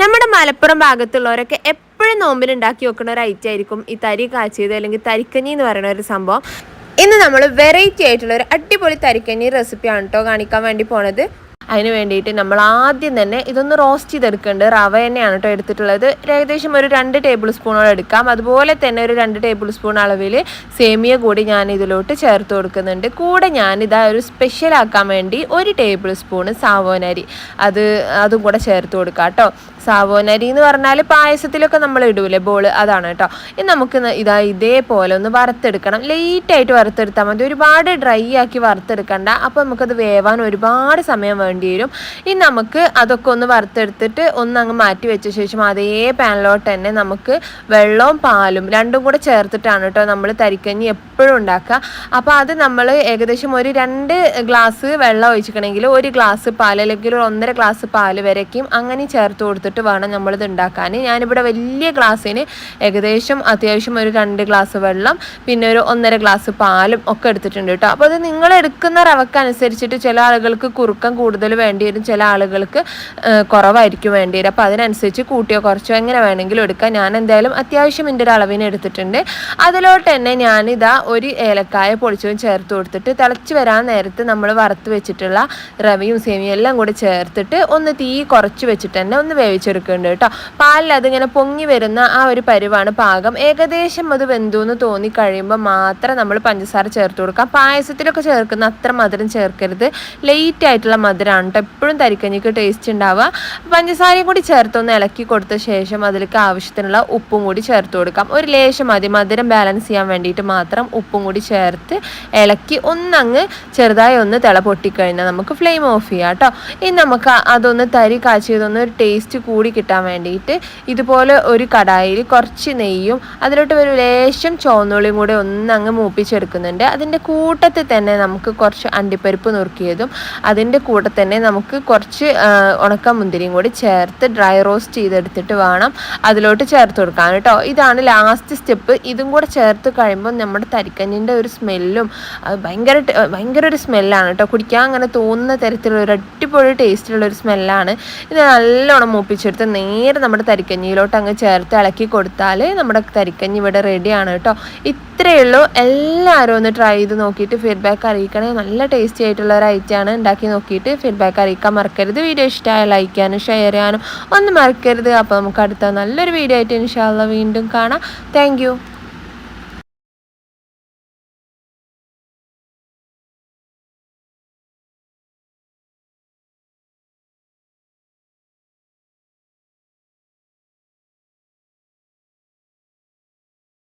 നമ്മുടെ മലപ്പുറം ഭാഗത്തുള്ളവരൊക്കെ എപ്പോഴും നോമ്പിൽ ഉണ്ടാക്കി വെക്കുന്ന ഒരു ഐറ്റം ആയിരിക്കും ഈ തരി കാച്ചിയത് അല്ലെങ്കിൽ തരിക്കഞ്ഞി എന്ന് പറയുന്ന ഒരു സംഭവം. ഇന്ന് നമ്മൾ വെറൈറ്റി ആയിട്ടുള്ള ഒരു അടിപൊളി തരിക്കഞ്ഞി റെസിപ്പിയാണ് കേട്ടോ കാണിക്കാൻ വേണ്ടി പോണത്. അതിന് വേണ്ടിയിട്ട് നമ്മൾ ആദ്യം തന്നെ ഇതൊന്ന് റോസ്റ്റ് ചെയ്തെടുക്കേണ്ടത് റവ തന്നെയാണ് കേട്ടോ എടുത്തിട്ടുള്ളത്. ഏകദേശം ഒരു രണ്ട് ടേബിൾ സ്പൂണോളം എടുക്കാം. അതുപോലെ തന്നെ ഒരു രണ്ട് ടേബിൾ സ്പൂൺ അളവിൽ സേമിയ കൂടി ഞാൻ ഇതിലോട്ട് ചേർത്ത് കൊടുക്കുന്നുണ്ട്. കൂടെ ഞാനിതാ ഒരു സ്പെഷ്യൽ ആക്കാൻ വേണ്ടി ഒരു ടേബിൾ സ്പൂണ് സാവോനരി. അത് അതും കൂടെ ചേർത്ത് കൊടുക്കാം കേട്ടോ സാവോനരി എന്ന് പറഞ്ഞാൽ പായസത്തിലൊക്കെ നമ്മൾ ഇടൂലേ ബോൾ അതാണ് കേട്ടോ ഇനി നമുക്ക് ഇതാ ഇതേപോലെ ഒന്ന് വറുത്തെടുക്കണം. ലേറ്റായിട്ട് വറുത്തെടുത്താൽ മതി. ഒരുപാട് ഡ്രൈ ആക്കി വറുത്തെടുക്കണ്ട. അപ്പോൾ നമുക്കത് വേവാൻ ഒരുപാട് സമയം വേണ്ടി വരും. ഇനി നമുക്ക് അതൊക്കെ ഒന്ന് വറുത്തെടുത്തിട്ട് ഒന്ന് അങ്ങ് മാറ്റി വെച്ച ശേഷം അതേ പാനിലോട്ട് തന്നെ നമുക്ക് വെള്ളവും പാലും രണ്ടും കൂടെ ചേർത്തിട്ടാണ് കേട്ടോ നമ്മൾ തരിക്കഞ്ഞി എപ്പോഴും ഉണ്ടാക്കുക. അപ്പോൾ അത് നമ്മൾ ഏകദേശം ഒരു രണ്ട് ഗ്ലാസ് വെള്ളം ഒഴിച്ചിക്കണമെങ്കിൽ ഒരു ഗ്ലാസ് പാൽ അല്ലെങ്കിൽ ഒരു ഒന്നര ഗ്ലാസ് പാൽ വരയ്ക്കും. അങ്ങനെ ചേർത്ത് കൊടുത്തിട്ട് വേണം നമ്മളിത് ഉണ്ടാക്കാൻ. ഞാനിവിടെ വലിയ ഗ്ലാസ്സിന് ഏകദേശം അത്യാവശ്യം ഒരു രണ്ട് ഗ്ലാസ് വെള്ളം പിന്നെ ഒരു ഒന്നര ഗ്ലാസ് പാലും ഒക്കെ എടുത്തിട്ടുണ്ട് കേട്ടോ. അപ്പോൾ അത് നിങ്ങൾ എടുക്കുന്ന റവക്കനുസരിച്ചിട്ട് ചില ആളുകൾക്ക് കുറുക്കം കൂടുതൽ വേണ്ടി വരും. ചില ആളുകൾക്ക് കുറവായിരിക്കും വേണ്ടി വരും. അപ്പോൾ അതിനനുസരിച്ച് കൂട്ടിയോ കുറച്ചോ എങ്ങനെ വേണമെങ്കിലും എടുക്കാം. ഞാൻ എന്തായാലും അത്യാവശ്യം എന്റെ ഒരു അളവിന് എടുത്തിട്ടുണ്ട്. അതിലോട്ട് തന്നെ ഞാനിതാ ഒരു ഏലക്കായ പൊളിച്ചതും ചേർത്ത് കൊടുത്തിട്ട് തിളച്ച് വരാൻ നേരത്ത് നമ്മൾ വറുത്ത് വെച്ചിട്ടുള്ള റവയും സേമിയും എല്ലാം കൂടി ചേർത്തിട്ട് ഒന്ന് തീ കുറച്ച് വെച്ചിട്ട് തന്നെ ഒന്ന് വേവിച്ച് വേവിച്ചെടുക്കുന്നുണ്ട് കേട്ടോ പാലിൽ അതിങ്ങനെ പൊങ്ങി വരുന്ന ആ ഒരു പരിവാണ് പാകം. ഏകദേശം അത് വെന്തു എന്ന് തോന്നി കഴിയുമ്പോൾ മാത്രം നമ്മൾ പഞ്ചസാര ചേർത്ത് കൊടുക്കാം. പായസത്തിലൊക്കെ ചേർക്കുന്ന അത്ര മധുരം ചേർക്കരുത്. ലേറ്റ് ആയിട്ടുള്ള മധുരമാണ് കേട്ടോ എപ്പോഴും തരിക്കഞ്ഞിക്ക് ടേസ്റ്റ് ഉണ്ടാവുക പഞ്ചസാരയും കൂടി ചേർത്തൊന്ന് ഇളക്കി കൊടുത്ത ശേഷം അതിലേക്ക് ആവശ്യത്തിനുള്ള ഉപ്പും കൂടി ചേർത്ത് കൊടുക്കാം. ഒരു ലേശം മതി. മധുരം ബാലൻസ് ചെയ്യാൻ വേണ്ടിയിട്ട് മാത്രം ഉപ്പും കൂടി ചേർത്ത് ഇളക്കി ഒന്നങ്ങ് ചെറുതായി ഒന്ന് തിള പൊട്ടിക്കഴിഞ്ഞാൽ നമുക്ക് ഫ്ലെയിം ഓഫ് ചെയ്യാം കേട്ടോ ഇനി നമുക്ക് അതൊന്ന് തരി കാച്ചിയതൊന്ന് ഒരു ടേസ്റ്റ് കൂടി കിട്ടാൻ വേണ്ടിയിട്ട് ഇതുപോലെ ഒരു കടായിൽ കുറച്ച് നെയ്യും അതിലോട്ട് ഒരു ലേശം ചോന്നുള്ളിയും കൂടെ ഒന്നങ്ങ് മൂപ്പിച്ചെടുക്കുന്നുണ്ട്. അതിന്റെ കൂട്ടത്തിൽ തന്നെ നമുക്ക് കുറച്ച് അണ്ടിപ്പരിപ്പ് നുറുക്കിയതും അതിന്റെ കൂടെ തന്നെ നമുക്ക് കുറച്ച് ഉണക്ക മുന്തിരിയും കൂടി ചേർത്ത് ഡ്രൈ റോസ്റ്റ് ചെയ്തെടുത്തിട്ട് വേണം അതിലോട്ട് ചേർത്ത് കൊടുക്കാൻ കേട്ടോ. ഇതാണ് ലാസ്റ്റ് സ്റ്റെപ്പ് ഇതും കൂടെ ചേർത്ത് കഴിയുമ്പോൾ നമ്മുടെ തരിക്കഞ്ഞിന്റെ ഒരു സ്മെല്ലും ഭയങ്കര ഭയങ്കര ഒരു സ്മെല്ലാണ് കേട്ടോ. കുടിക്കാൻ അങ്ങനെ തോന്നുന്ന തരത്തിലുള്ള ഒരു അടിപൊളി ടേസ്റ്റിലുള്ള ഒരു സ്മെല്ലാണ്. ഇത് നല്ലോണം മൂപ്പിച്ചെടുത്ത് നേരെ നമ്മുടെ തരിക്കഞ്ഞിയിലോട്ട് അങ്ങ് ചേർത്ത് ഇളക്കി കൊടുത്താൽ നമ്മുടെ തരിക്കഞ്ഞി ഇവിടെ റെഡിയാണ് കേട്ടോ. ഇത്രയേ ഉള്ളൂ. എല്ലാവരും ഒന്ന് ട്രൈ ചെയ്ത് നോക്കിയിട്ട് ഫീഡ്ബാക്ക് അറിയിക്കണേ. നല്ല ടേസ്റ്റി ആയിട്ടുള്ള ഒരു ഐറ്റമാണ് ഉണ്ടാക്കി നോക്കിയിട്ട് ഫീഡ്ബാക്ക് അറിയിക്കാൻ മറക്കരുത്. വീഡിയോ ഇഷ്ടമായ ലൈക്ക് ചെയ്യാനും ഷെയർ ചെയ്യാനും ഒന്നും മറക്കരുത്. അപ്പോൾ നമുക്ക് അടുത്ത നല്ലൊരു വീഡിയോ ആയിട്ട് ഇൻഷാല്ല വീണ്ടും കാണാം. താങ്ക്